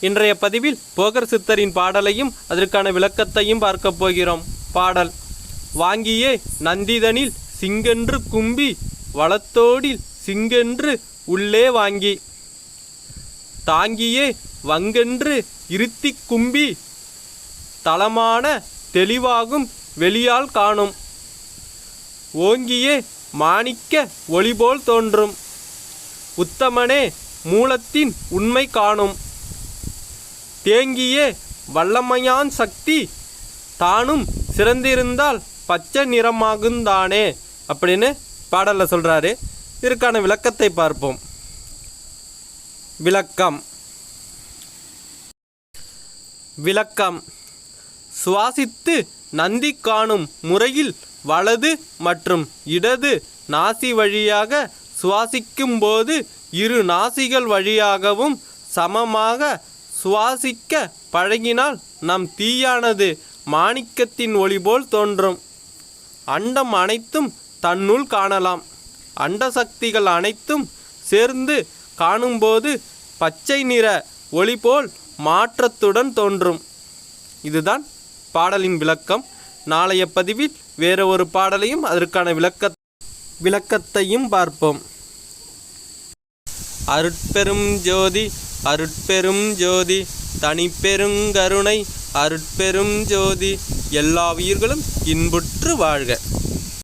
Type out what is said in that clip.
இன்றைய பதிவில் போகர் சித்தரின் பாடலையும் அதற்கான விளக்கத்தையும் பார்க்கப் போகிறோம். பாடல் வாங்கியே நந்திதனில் சிங்கென்று கும்பி வளத்தோடில் சிங்கென்று உள்ளே வாங்கி. தாங்கியே வங்கென்று இருத்திக் கும்பி தளமான தெளிவாகும் வெளியால் காணும். ஓங்கியே மாணிக்க ஒளிபோல் தோன்றும். உத்தமனே மூலத்தின் உண்மை காணும். தேங்கியே வல்லமையான் சக்தி தானும் சிறந்திருந்தால் பச்சை நிறமாகுந்தானே அப்படின்னு பாடலில் சொல்கிறாரு இதற்கான விளக்கத்தை பார்ப்போம். விளக்கம். விளக்கம். சுவாசித்து நந்தி காணும் முறையில் வலது மற்றும் இடது நாசி வழியாக சுவாசிக்கும்போது இரு நாசிகள் வழியாகவும் சமமாக சுவாசிக்க பழகினால் நம் தீயானது மாணிக்கத்தின் ஒளிபோல் தோன்றும். அண்டம் அனைத்தும் தன்னுள் காணலாம். அண்ட சக்திகள் அனைத்தும் சேர்ந்து காணும்போது பச்சை நிற ஒளி போல் மாற்றத்துடன் தோன்றும். இதுதான் பாடலின் விளக்கம். நாளைய பதிவில் வேறு ஒரு பாடலையும் அதற்கான விளக்க விளக்கத்தையும் பார்ப்போம். அருட்பெரும் ஜோதி அருட்பெரும் ஜோதி தனிப்பெருங்கருணை அருட்பெரும் ஜோதி. எல்லா உயிர்களும் இன்புற்று வாழ்க.